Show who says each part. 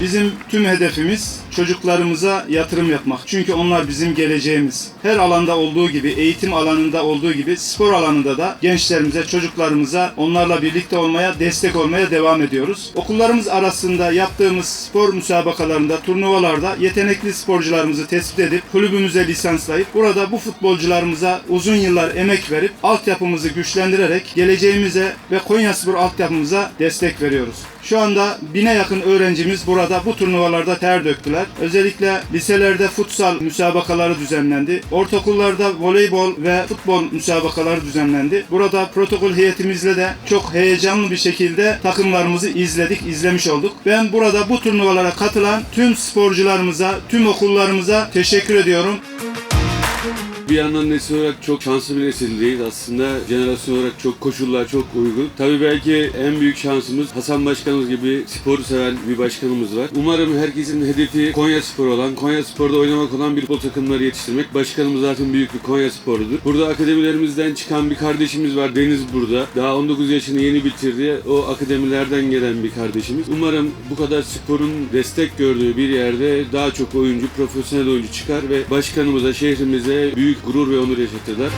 Speaker 1: Bizim tüm hedefimiz çocuklarımıza yatırım yapmak. Çünkü onlar bizim geleceğimiz. Her alanda olduğu gibi, eğitim alanında olduğu gibi spor alanında da gençlerimize, çocuklarımıza onlarla birlikte olmaya, destek olmaya devam ediyoruz. Okullarımız arasında yaptığımız spor müsabakalarında, turnuvalarda yetenekli sporcularımızı tespit edip kulübümüze lisanslayıp burada bu futbolcularımıza uzun yıllar emek verip altyapımızı güçlendirerek geleceğimize ve Konyaspor altyapımıza destek veriyoruz. Şu anda bine yakın öğrencimiz burada bu turnuvalarda ter döktüler. Özellikle liselerde futsal müsabakaları düzenlendi. Ortaokullarda voleybol ve futbol müsabakaları düzenlendi. Burada protokol heyetimizle de çok heyecanlı bir şekilde takımlarımızı izledik, izlemiş olduk. Ben burada bu turnuvalara katılan tüm sporcularımıza, tüm okullarımıza teşekkür ediyorum.
Speaker 2: Bir yandan nesil olarak çok şanslı bir nesildeyiz. Aslında jenerasyon olarak çok koşullar çok uygun. Tabii belki en büyük şansımız Hasan Başkanımız gibi sporu seven bir başkanımız var. Umarım herkesin hedefi Konya Spor olan, Konya Spor'da oynamak olan bir futbol takımları yetiştirmek. Başkanımız zaten büyük bir Konya Spor'udur. Burada akademilerimizden çıkan bir kardeşimiz var. Deniz burada. Daha 19 yaşını yeni bitirdi. O akademilerden gelen bir kardeşimiz. Umarım bu kadar sporun destek gördüğü bir yerde daha çok oyuncu, profesyonel oyuncu çıkar ve başkanımıza, şehrimize büyük gurur ve onur yaşatırlar.